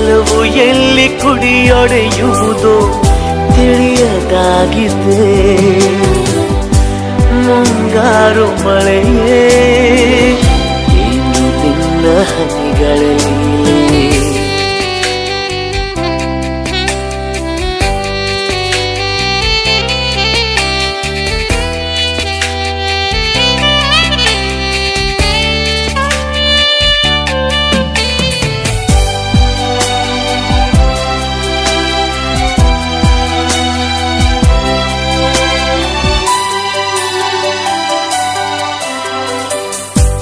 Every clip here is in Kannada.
ಒಲವು ಎಲ್ಲಿ ಕುಡಿಯೊಡೆಯುವುದು ತಿಳಿಯದಾಗಿದೆ. ಮುಂಗಾರು ಮಳೆಯೇ ಇನ್ನು ನಿನ್ನ ಹನಿಗಳಲ್ಲಿ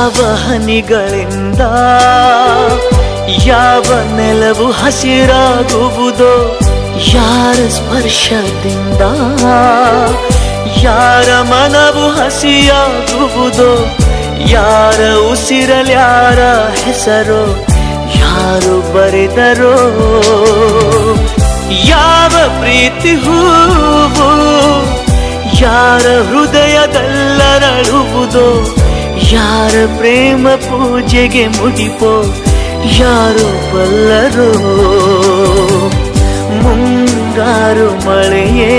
ಯಾವ ಹನಿಗಳಿಂದ, ಯಾವ ನೆಲವು ಹಸಿರಾಗುವುದೋ, ಯಾರ ಸ್ಪರ್ಶದಿಂದ, ಯಾರ ಮನವು ಹಸಿಯಾಗುವುದೋ, ಯಾರ ಉಸಿರಲ್ಯಾರ ಹೆಸರೋ, ಯಾರು ಬರೆದರೋ, ಯಾವ ಪ್ರೀತಿ ಹೂವು, ಯಾರ ಹೃದಯದಲ್ಲರಳುವುದೋ ಯಾರ ಪ್ರೇಮ ಪೂಜೆಗೆ ಮುಡಿಪೋ ಯಾರು ಬಲ್ಲರೋ? ಮುಂಗಾರು ಮಳೆಯೇ